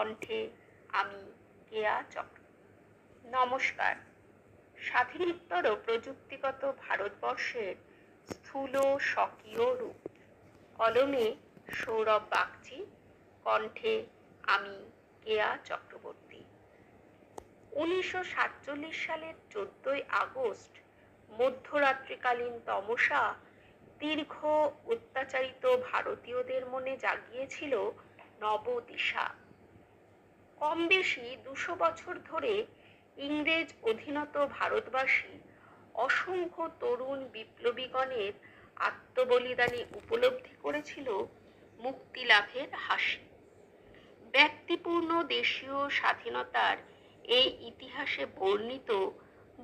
কণ্ঠে আমি কেয়া চক্র। নমস্কার। স্বাধীনোত্তর প্রযুক্তিগত ভারতবর্ষের স্থূল স্বকীয় রূপ। কলমে সৌরভ বাগচি, কণ্ঠে আমি কেয়া চক্রবর্তী। উনিশশো সাতচল্লিশ সালের চোদ্দই আগস্ট, মধ্যরাত্রিকালীন তমসা দীর্ঘ অত্যাচারিত ভারতীয়দের মনে জাগিয়েছিল নবদিশা। কম বেশি দুশো বছর ধরে ইংরেজ অধীনত ভারতবাসী অসংখ্য তরুণ বিপ্লবীগণের আত্মবলিদানে উপলব্ধি করেছিল মুক্তি লাভের হাসি। ব্যক্তিপূর্ণ দেশীয় স্বাধীনতার এই ইতিহাসে বর্ণিত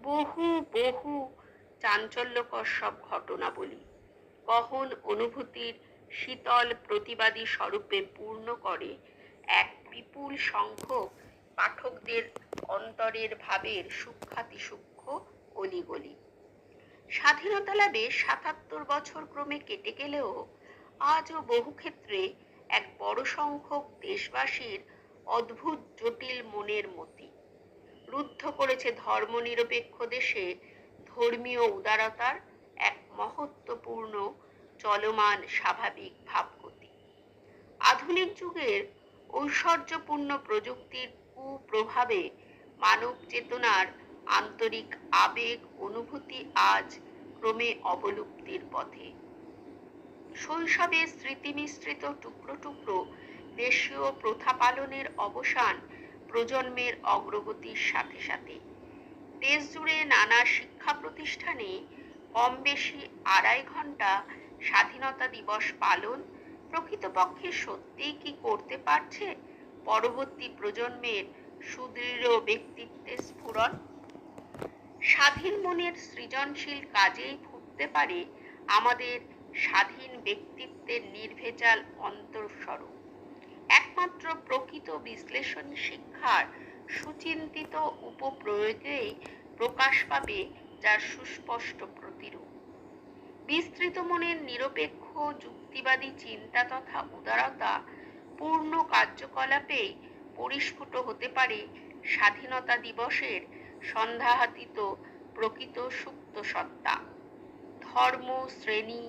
বহু বহু চাঞ্চল্যকর সব ঘটনাবলী গহন অনুভূতির শীতল প্রতিবাদী স্বরূপে পূর্ণ করে এক বিপুল সংখ্যক পাঠকদের অন্তরের ভাবের সূক্ষাতি সূক্ষ্ম অলিগলি। স্বাধীনতা লাভে সাতাত্তর বছর ক্রমে কেটে গেলেও আজও বহু ক্ষেত্রে এক বড় সংখ্যক দেশবাসীর অদ্ভুত জটিল মনের মতি। রুদ্ধ করেছে ধর্মনিরপেক্ষ দেশে ধর্মীয় উদারতার এক মহত্বপূর্ণ চলমান স্বাভাবিক ভাবগতি। আধুনিক যুগের ঐশ্বর্যপূর্ণ প্রযুক্তির কুপ্রভাবে মানব চেতনার আন্তরিক আবেগ অনুভূতি আজ ক্রমে অবলুপ্তির পথে। শৈশবে স্মৃতিমিশ্রিত টুকরো টুকরো দেশীয় প্রথা পালনের অবসান প্রজন্মের অগ্রগতির সাথে সাথে। দেশ জুড়ে নানা শিক্ষা প্রতিষ্ঠানে কম বেশি আড়াই ঘণ্টা স্বাধীনতা দিবস পালন প্রকৃতপক্ষে সত্যিই কি করতে পারছে? পরবর্তী প্রজন্মের সুদৃঢ় ব্যক্তিত্বের স্ফুরণ? স্বাধীন মনের সৃজনশীল কাজেই ফুটতে পারে আমাদের স্বাধীন ব্যক্তিত্বের নির্ভেজাল অন্তঃস্বরূপ একমাত্র প্রকৃত বিশ্লেষণ শিক্ষার সুচিন্তিত উপপ্রয়োগেই প্রকাশ পাবে যার সুস্পষ্ট প্রতিরূপ। বিস্তৃত মনের নিরপেক্ষ যুক্তিবাদী চিন্তা তথা উদারতা পূর্ণ কার্যকলাপে পরিস্ফুট হতে পারে স্বাধীনতা দিবসের সন্ধ্যাহাতীত প্রকৃত সুপ্ত সত্তা। ধর্ম, শ্রেণি,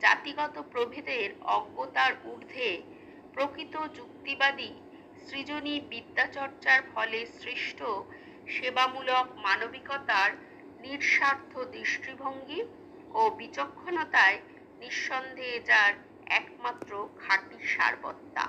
জাতিগত প্রভেদের অজ্ঞতার ঊর্ধ্বে প্রকৃত যুক্তিবাদী সৃজনী বিদ্যাচর্চার ফলে সৃষ্ট সেবামূলক মানবিকতার নিঃস্বার্থ দৃষ্টিভঙ্গি ও বিচক্ষণতায় নিঃসন্দেহে যার একমাত্র খাঁটি সারবত্তা।